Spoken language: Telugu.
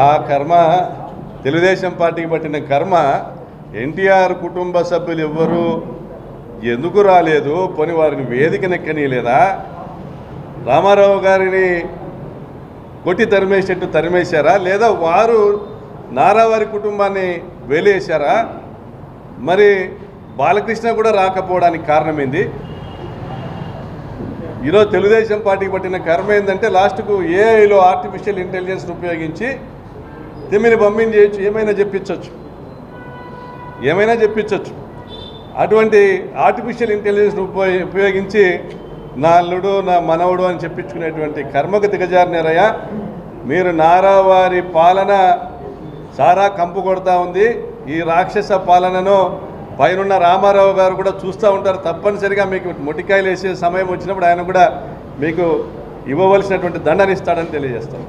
ఆ కర్మ తెలుగుదేశం పార్టీకి పట్టిన కర్మ ఎన్టీఆర్ కుటుంబ సభ్యులు ఎవ్వరు ఎందుకు రాలేదు? పోని వారిని వేదికనెక్కనీయలేదా రామారావు గారిని కొట్టి తరిమేసేట్టు తరిమేశారా? లేదా వారు నారావారి కుటుంబాన్ని వేలేశారా? మరి బాలకృష్ణ కూడా రాకపోవడానికి కారణం ఏంది ఈరోజు తెలుగుదేశం పార్టీకి పట్టిన కర్మ ఏంటంటే లాస్ట్కు ఏఐలో ఆర్టిఫిషియల్ ఇంటెలిజెన్స్ను ఉపయోగించి తిమ్మిని పంపించేయచ్చు ఏమైనా చెప్పించవచ్చు ఏమైనా చెప్పించవచ్చు అటువంటి ఆర్టిఫిషియల్ ఇంటెలిజెన్స్ను ఉపయోగించి నా అల్లుడు నా మనవడు అని చెప్పించుకునేటువంటి కర్మకు దిగజారినారయ్యా. మీరు నారావారి పాలన సారా కంపు కొడతా ఉంది. ఈ రాక్షస పాలనను పైనున్న రామారావు గారు కూడా చూస్తూ ఉంటారు తప్పనిసరిగా మీకు మొటికాయలు వేసే సమయం వచ్చినప్పుడు ఆయన కూడా మీకు ఇవ్వవలసినటువంటి దండనిస్తాడని తెలియజేస్తాను.